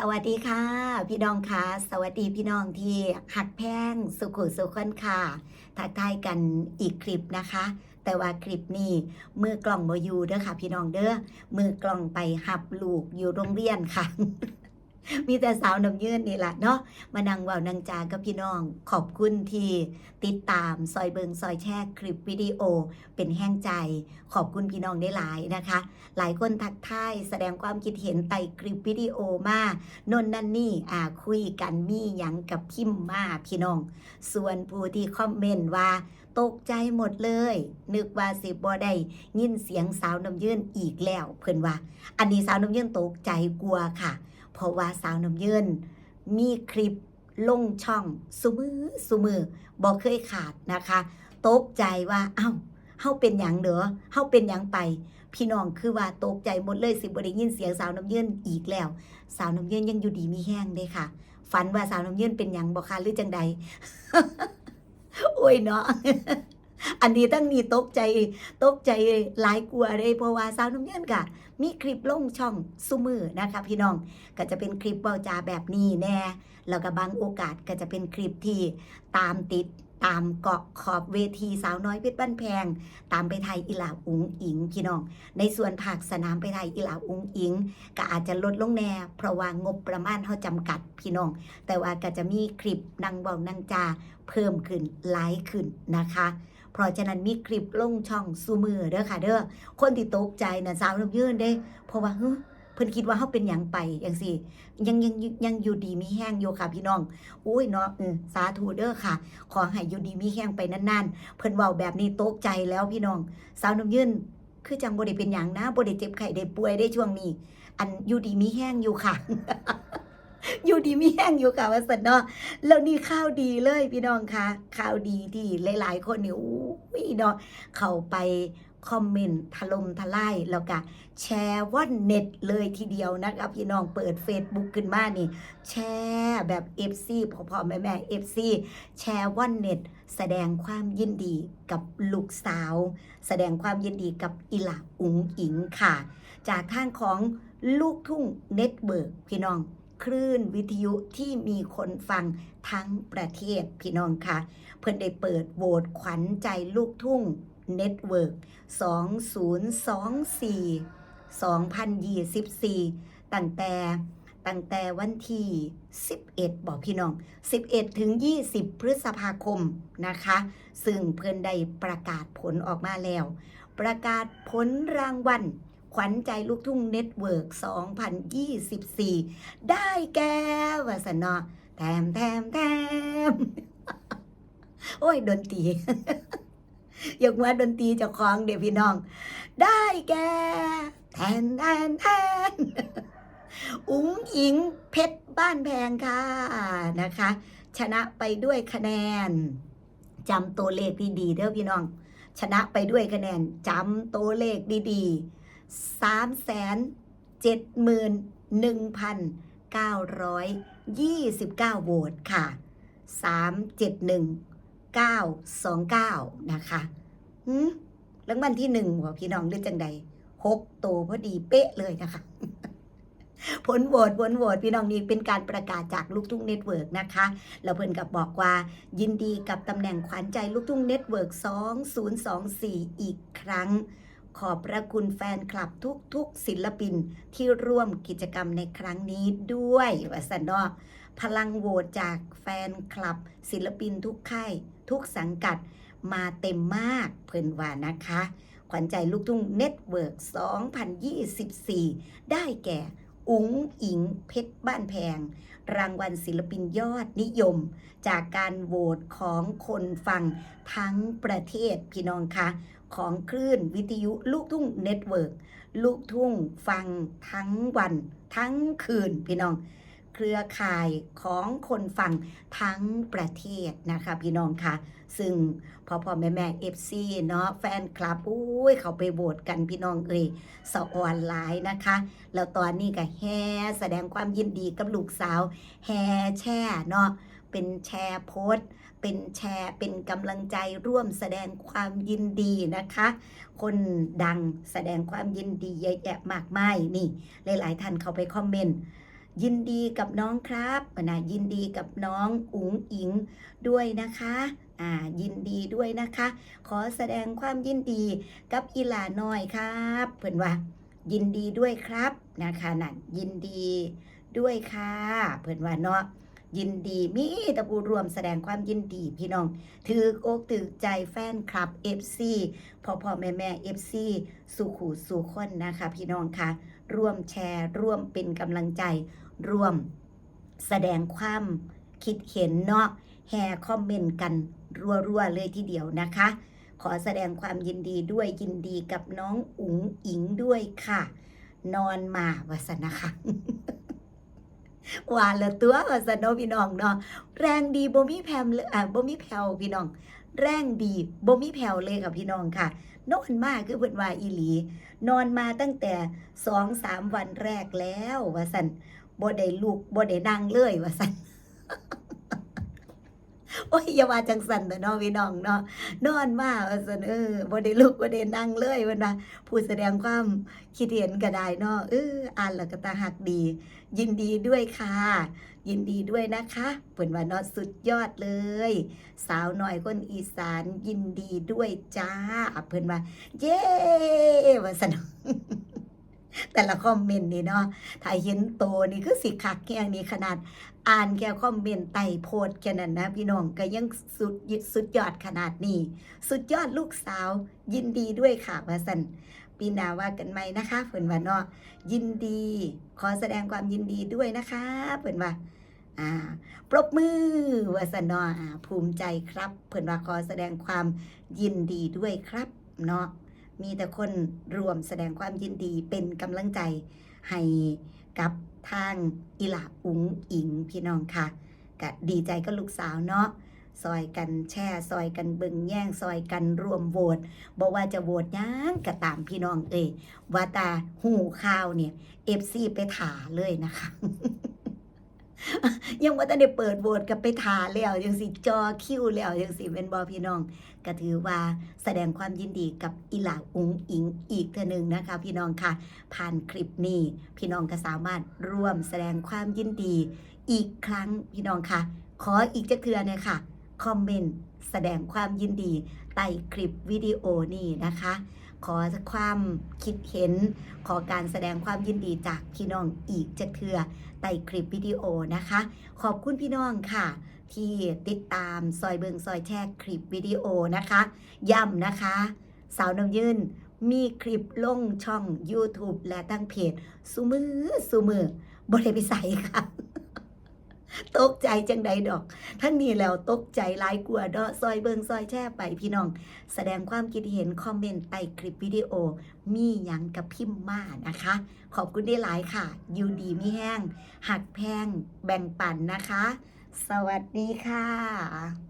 สวัสดีค่ะ พี่น้องค่ะ สวัสดีพี่น้องที่หักแพงสุขุสุขคนค่ะ ทักทายกันอีกคลิปนะคะ แต่ว่าคลิปนี้มือกล่องโมยูเด้อค่ะ พี่น้องเด้อมือกล่องไปหับลูกอยู่โรงเรียนค่ะ มีแต่สาวน้ำยืนนี่แหละเนาะมานั่งว่านางจากับพี่น้อง ขอบคุณที่ติดตามซอยเบิงซอยแชร์คลิปวิดีโอ เป็นแห้งใจ ขอบคุณพี่น้องได้หลายนะคะ หลายคนทักทายแสดงความคิดเห็นไต่คลิปวิดีโอมานนนั่นนี่อ่าคุยกันมีหยังกับพิมพ์มาพี่น้อง ส่วนผู้ที่คอมเมนต์ว่าตกใจหมดเลย นึกว่าสิบ่ได้ยินเสียงสาวน้ำยืนอีกแล้ว เพิ่นว่า อันนี้สาวน้ำยืนตกใจกลัวค่ะ เพราะว่าสาวน้ำยืนมีคลิปลงช่องสุมือสุมือบอกเคยขาดนะคะตกใจว่าเอ้าเฮาเป็นหยังเด้อเฮาเป็นหยังไป พี่น้องคือว่าตกใจหมดเลยสิบ่ได้ยินเสียงสาวน้ำยืนอีกแล้ว สาวน้ำยืนยังอยู่ดีมีแห้งเด้ค่ะ ฝันว่าสาวน้ำยืนเป็นหยังบ่คะหรือจังใดโอ้ยเนาะ อันนี้ตั้งนี้ตกใจตกใจหลายกลัวเลยเพราะว่าสาวน้ำเงินกะมีคลิปลงช่องซุมือนะคะพี่น้องก็จะเป็นคลิปเบาจาแบบนี้แน่แล้วก็บางโอกาสก็จะเป็นคลิปที่ตามติดตามเกาะขอบเวทีสาวน้อยเพชรบ้านแพง ตามไปไทยอีหลาอุงอิงพี่น้อง ในส่วนภาคสนามไปไทยอีหลาอุงอิง ก็อาจจะลดลงแน่เพราะว่างบประมาณเขาจำกัดพี่น้อง แต่ว่าก็จะมีคลิปนางเบานางจาเพิ่มขึ้นหลายขึ้นนะคะ ราะฉะนั้นมีคลิปลงช่องซูมือเด้อค่ะ เด้อคนที่ตกใจนะสาวน้ำยืนเด้ เพราะว่าเฮ้ยเพิ่นคิดว่าเขาเป็นหยังไปอย่างสิยังยังยังอยู่ดีมีแห้งอยู่ค่ะพี่น้องอุ้ยเนาะอืมสาธุเด้อค่ะ ขอให้อยู่ดีมีแห้งไปนานๆ เพิ่นเว้าแบบนี้ตกใจแล้วพี่น้อง สาวน้ำยืนคือจังบ่ได้เป็นหยังนะบ่ได้เจ็บไข้ได้ป่วยได้ช่วงนี้ อันอยู่ดีมีแห้งอยู่ค่ะ อยู่ดีมีแห้งอยู่ค่ะว่าสันเนาะแล้วนี่ข่าวดีเลยพี่น้องคะข่าวดีที่หลาย ๆ คนเนี่ยอุ้ยเนาะเข้าไปคอมเมนต์ถล่มทลายแล้วก็แชร์ว่อนเน็ตเลยทีเดียวนะคะพี่น้องเปิด Facebook ขึ้นมานี่ แชร์แบบ FC พ่อพ่อแม่แม่ FC แชร์ว่อนเน็ต แสดงความยินดีกับลูกสาว แสดงความยินดีกับอิหลาอุ๋งอิงค่ะ จากทางของลูกทุ่งเน็ตเบิร์กพี่น้อง คลื่นวิทยุที่มีคนฟังทั้งประเทศพี่น้องค่ะ เพิ่อนได้เปิดโหวตขวัญใจลูกทุ่งเน็ตเวิร์ก2024 2024 ตั้งแต่ตั้งแต่วันที่ 11 บอกพี่น้อง 11 ถึง 20 พฤษภาคมนะคะ ซึ่งเพิ่อนได้ประกาศผลออกมาแล้ว ประกาศผลรางวัล ขวัญใจลูกทุ่งเน็ตเวิร์ก2024 ได้แก่วสนอแถมแถมแถมโอ้ย ดนตรีอยากว่าดนตรีจะคลองเดี๋ยวพี่น้อง ได้แก่แทนแทนแทนอุ๋งอิงเพชรบ้านแพงค่ะนะคะ ชนะไปด้วยคะแนนจำตัวเลขดีๆเด้อพี่น้อง ชนะไปด้วยคะแนนจำตัวเลขดีๆ 3 7 1 929 โหวตค่ะ 371 929 นะคะหืมรางวัลที่หนึ่งหัวพี่น้องหรือจังใดหกโตวพอดีเป๊ะเลยนะคะ ผลโหวตผลโหวตพี่น้องนี่เป็นการประกาศจากลูกทุ่งเน็ตเวิร์กนะคะแล้วเพิ่นกับบอกว่า ยินดีกับตำแหน่งขวัญใจลูกทุ่งเน็ตเวิร์ก2024 อีกครั้ง ขอบพระคุณแฟนคลับทุกๆ ศิลปินที่ร่วมกิจกรรมในครั้งนี้ด้วยวันเนอพลังโหวตจากแฟนคลับ ศิลปินทุกค่ายทุกสังกัดมาเต็มมากเพิ่นว่านะคะ ขวัญใจลูกทุ่งเน็ตเวิร์ก2024 ได้แก่ อุ๋งอิงเพชรบ้านแพง รางวัลศิลปินยอดนิยม จากการโหวตของคนฟังทั้งประเทศพี่น้องคะ ของคลื่นวิทยุลูกทุ่งเน็ตเวิร์กลูกทุ่งฟังทั้งวัน ทั้งคืนพี่น้อง เครือข่ายของคนฟังทั้งประเทศนะคะพี่น้องค่ะ ซึ่งพอพอแม่แม่เอฟซีเนาะแฟนคลับอุ้ยเขาไปโหวตกันพี่น้องเอ่ยสออนไลน์นะคะ แล้วตอนนี้ก็แห่แสดงความยินดีกับลูกสาวแห่แช่เนาะ เป็นแชร์โพสต์เป็นแชร์เป็นกำลังใจร่วมแสดงความยินดีนะคะ คนดังแสดงความยินดีเยอะแยะมากมายนี่ หลาย ๆ ท่านเข้าไปคอมเมนต์ยินดีกับน้องครับนะยินดีกับน้องอุ๋งอิงด้วยนะคะอ่ายินดีด้วยนะคะ ขอแสดงความยินดีกับอีหลาน้อยครับเพื่อนว่า ยินดีด้วยครับนะคะนั่นยินดีด้วยค่ะ เพื่อนว่าเนาะ ยินดีมีตะปูรวมแสดงความยินดีพี่น้องถืออกถือใจแฟนคลับ FC พ่อพ่อแม่แม่ FC สู่ขู่สู่คนนะคะ พี่น้องค่ะร่วมแชร์ ร่วมเป็นกำลังใจ ร่วมแสดงความคิดเห็นเนาะแฮร์คอมเมนต์กันรัวๆเลยทีเดียวนะคะ ขอแสดงความยินดีด้วยยินดีกับน้องอุ๋งอิงด้วยค่ะ นอนมาวาสนะคะ ว่าละตัวว่าสนเนาะพี่น้องเนาะแรงดีบ่มีแผ่วเลยอ่าบ่มีแผ่วพี่น้อง แรงดีบ่มีแผ่วเลยค่ะพี่น้องค่ะ นอนมากคือเพิ่นว่าอีหลี นอนมาตั้งแต่สองสามวันแรกแล้ว ว่าสันบ่ได้ลุกบ่ได้นั่งเลยว่าสัน โอ้ยอย่าว่าจังสันเด้อเนาะพี่น้องเนาะนอนมาว่าสันเออบ่ได้ลุกบ่ได้นั่งเลยเพิ่นว่าผู้แสดงความคิดเห็นก็ได้เนาะเอออ่านแล้วก็ตาหักดี ยินดีด้วยค่ะ ยินดีด้วยนะคะเพิ่นว่าเนาะสุดยอดเลย สาวน่อยคนอีสานยินดีด้วยจ้าเพิ่นว่า เย้ว่าสน แต่ละคอมเมนต์นี่เนาะถ้าเห็นโตนี่คือสิคักแค่นี้ขนาดอ่านแค่คอมเมนต์ไต่โพดแค่นั้นนะ พี่น้องก็ยังสุดสุดยอดขนาดนี้ สุดยอดลูกสาว ยินดีด้วยค่ะว่าสันปีหนาว่ากันไหมนะคะเพิ่นว่าเนาะยินดี ขอแสดงความยินดีด้วยนะคะเพิ่นว่า่าปรบมือวาสันาะอ่าภูมิใจครับ เพิ่อนว่าขอแสดงความยินดีด้วยครับเนาะ มีแต่คนรวมแสดงความยินดีเป็นกำลังใจให้กับทางอิหลาอุ๋งอิงพี่น้องค่ะก็ดีใจก็ลูกสาวเนาะซอยกันแช่ซอยกันเบิงแย่งซอยกันรวมโหวตบอกว่าจะโหวตยังก็ตามพี่น้องเอ้ยว่าตาหูข่าวเนี่ยเอฟซีไปถาเลยนะคะ ยังว่าแต่ได้เปิดโหวตกับไปทาแล้วยังสิจอคิวแล้วยังสิเป็นบอพี่น้องก็ถือว่าแสดงความยินดีกับอีหลาอุงอิงอีกเทอหนึ่งนะคะ พี่น้องค่ะ ผ่านคลิปนี้ พี่น้องก็สามารถร่วมแสดงความยินดีอีกครั้งพี่น้องค่ะ ขออีกจะเทือเนี่ยค่ะคอมเมนต์แสดงความยินดีใต้คลิปวิดีโอนี้นะคะ ขอความคิดเห็น ขอการแสดงความยินดีจากพี่น้องอีกจะเทือใต้คลิปวิดีโอนะคะ ขอบคุณพี่น้องค่ะ ที่ติดตามซอยเบิงซอยแชร์คลิปวิดีโอนะคะ ย้ำนะคะ สาวน้ำยืนมีคลิปลงช่อง YouTube และตั้งเพจ สุมือสุมือบริไปใส่ค่ะ ตกใจจังใดดอก ทั้งนี้แล้วตกใจหลายกลัวเดาะซอยเบิงซอยแช่ไปพี่น้อง แสดงความคิดเห็นคอมเมนต์ใต้คลิปวิดีโอ มียังกับพิมพ์มานะคะ ขอบคุณได้หลายค่ะ ยูดีไม่แห้ง หักแพง แบ่งปันนะคะ สวัสดีค่ะ